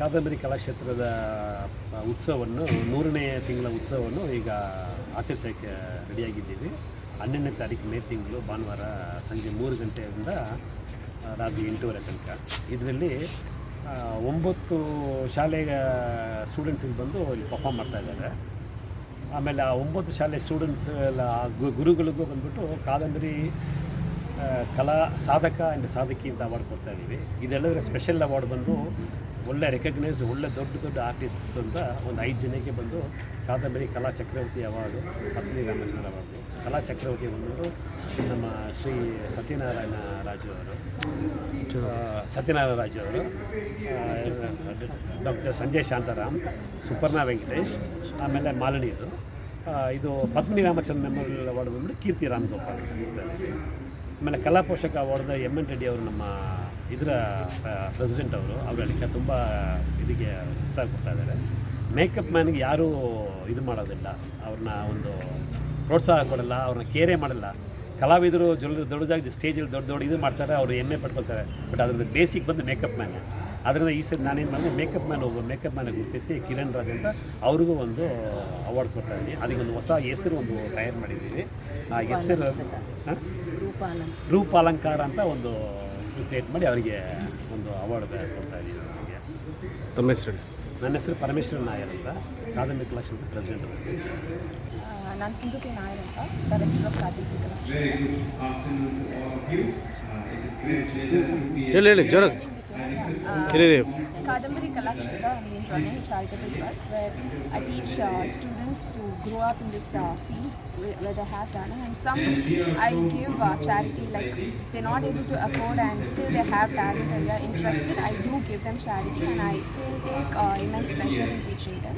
ಕಾದಂಬರಿ ಕಲಾಕ್ಷೇತ್ರದ ಉತ್ಸವವನ್ನು, ನೂರನೇ ತಿಂಗಳ ಉತ್ಸವವನ್ನು ಈಗ ಆಚರಿಸೋಕ್ಕೆ ರೆಡಿಯಾಗಿದ್ದೀವಿ. ಹನ್ನೆರಡನೇ ತಾರೀಕು ಮೇ ತಿಂಗಳು, ಭಾನುವಾರ ಸಂಜೆ ಮೂರು ಗಂಟೆಯಿಂದ ರಾತ್ರಿ ಎಂಟೂವರೆ ತನಕ. ಇದರಲ್ಲಿ ಒಂಬತ್ತು ಶಾಲೆಯ ಸ್ಟೂಡೆಂಟ್ಸಿಗೆ ಬಂದು ಇಲ್ಲಿ ಪರ್ಫಾಮ್ ಮಾಡ್ತಾಯಿದ್ದಾರೆ ಆಮೇಲೆ ಆ ಒಂಬತ್ತು ಶಾಲೆ ಸ್ಟೂಡೆಂಟ್ಸ್ ಎಲ್ಲ ಗುರುಗಳಿಗೂ ಬಂದ್ಬಿಟ್ಟು ಕಾದಂಬರಿ ಕಲಾ ಸಾಧಕ ಆ್ಯಂಡ್ ಸಾಧಕಿ ಅಂತ ಅವಾರ್ಡ್ ಕೊಡ್ತಾ ಇದ್ದೀವಿ. ಇದೆಲ್ಲದರ ಸ್ಪೆಷಲ್ ಅವಾರ್ಡ್ ಬಂದು ಒಳ್ಳೆ ರೆಕಗ್ನೈಸ್ಡ್ ಒಳ್ಳೆ ದೊಡ್ಡ ದೊಡ್ಡ ಆರ್ಟಿಸ್ಟ್ಸ್ ಅಂತ ಒಂದು ಐದು ಜನಕ್ಕೆ ಬಂದು ಕಾದಂಬರಿ ಕಲಾ ಚಕ್ರವರ್ತಿ ಅವಾರ್ಡು ಪತ್ನಿ ರಾಮಚಂದ್ರ ಅವಾರ್ಡು ಕಲಾ ಚಕ್ರವರ್ತಿ ಬಂದ್ಬಿಟ್ಟು ನಮ್ಮ ಶ್ರೀ ಸತ್ಯನಾರಾಯಣ ರಾಜು ಅವರು. ಸತ್ಯನಾರಾಯಣ ರಾಜು ಅವರು. ಡಾಕ್ಟರ್ ಸಂಜಯ್ ಶಾಂತಾರಾಮ್, ಸುಪರ್ಣ ವೆಂಕಟೇಶ್, ಆಮೇಲೆ ಮಾಲಿನಿಯರು ಇದು. ಪದ್ಮಿನಿ ರಾಮಚಂದ್ರ ಮೆಮೋರಿಯಲ್ ಅವಾರ್ಡ್ ಬಂದ್ಬಿಟ್ಟು ಕೀರ್ತಿ ರಾಮ್ ಗೋಪಾಲ್. ಆಮೇಲೆ ಕಲಾ ಪೋಷಕ ಅವಾರ್ಡ್ ಎಂ ಎನ್ ರೆಡ್ಡಿ ಅವರು ನಮ್ಮ ಇದರ ಪ್ರೆಸಿಡೆಂಟ್ ಅವರು. ಅವರು ಅದಕ್ಕೆ ತುಂಬ ಇದಕ್ಕೆ ಉತ್ಸಾಹ ಕೊಡ್ತಾ ಇದ್ದಾರೆ. ಮೇಕಪ್ ಮ್ಯಾನ್ಗೆ ಯಾರೂ ಇದು ಮಾಡೋದಿಲ್ಲ. ಅವ್ರನ್ನ ಒಂದು ಪ್ರೋತ್ಸಾಹ ಕೊಡಲ್ಲ, ಅವ್ರನ್ನ ಕೇರೇ ಮಾಡಲ್ಲ. ಕಲಾವಿದರು ಜೊಲ್ ದೊಡ್ಡದಾಗಿ ಸ್ಟೇಜಲ್ಲಿ ದೊಡ್ಡ ದೊಡ್ಡ ಇದು ಮಾಡ್ತಾರೆ, ಅವರು ಹೆಮ್ಮೆ ಪಡ್ಕೊಳ್ತಾರೆ. ಬಟ್ ಅದ್ರದ್ದು ಬೇಸಿಕ್ ಬಂದು ಮೇಕಪ್ ಮ್ಯಾನ್ ಅದರಿಂದ ಈ ಸರಿ ನಾನೇನು ಮಾಡಿದೆ ಮೇಕಪ್ ಮ್ಯಾನ್ ಒಬ್ಬ ಮೇಕಪ್ ಮ್ಯಾನ್ ಗುರುತಿಸಿ ಕಿರಣ್ ರಾಜ್ ಅಂತ ಅವ್ರಿಗೂ ಒಂದು ಅವಾರ್ಡ್ ಕೊಡ್ತಾ ಇದ್ದೀನಿ. ಅದಕ್ಕೆ ಒಂದು ಹೊಸ ಹೆಸರು ಒಂದು ತಯಾರು ಮಾಡಿದ್ದೀವಿ ಆ ಹೆಸರು ಹಾಂ? ರೂಪಾಲಂಕಾರ ಅಂತ ಒಂದು ಕ್ರಿಯೇಟ್ ಮಾಡಿ ಅವರಿಗೆ ಒಂದು ಅವಾರ್ಡ್ ಕೊಡ್ತಾ ಇದ್ದೀವಿ ನನಗೆ ತಮ್ಮ ಹೆಸರು? ನನ್ನ ಹೆಸರು ಪರಮೇಶ್ವರ ನಾಯರ್ ಅಂತ. ಕಾದಂಬರಿ ಕಲೆಕ್ಷನ್ ಪ್ರೆಸಿಡೆಂಟ್ ಅವರು ನಾನು ಸಿಂಧುಕೆ ನಾಯರ್ ಅಂತ. ಡೈರೆಕ್ಟರ್ ಆಫ್ ಕಾದಂಬರಿ ಕಲಾ ಹೇಳಿ ಹೇಳಿ ಜೋರ Kadambari Kalakshatra, I mean, running a charitable trust where I teach uh, students to grow up in this uh, field where they have talent. And some I give uh, charity, like they're not able to afford and still they have talent and they're interested. I do give them charity and I take uh, immense pleasure in teaching them.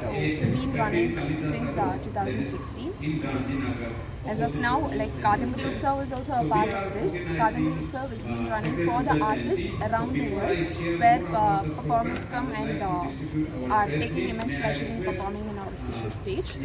So it's been running since uh, 2016. As of now, like Kadambari Utsav is also a part of this. Kadambari Utsav is being running for the artists around the world where uh, performers come and uh, are taking immense pleasure in performing in our special stage.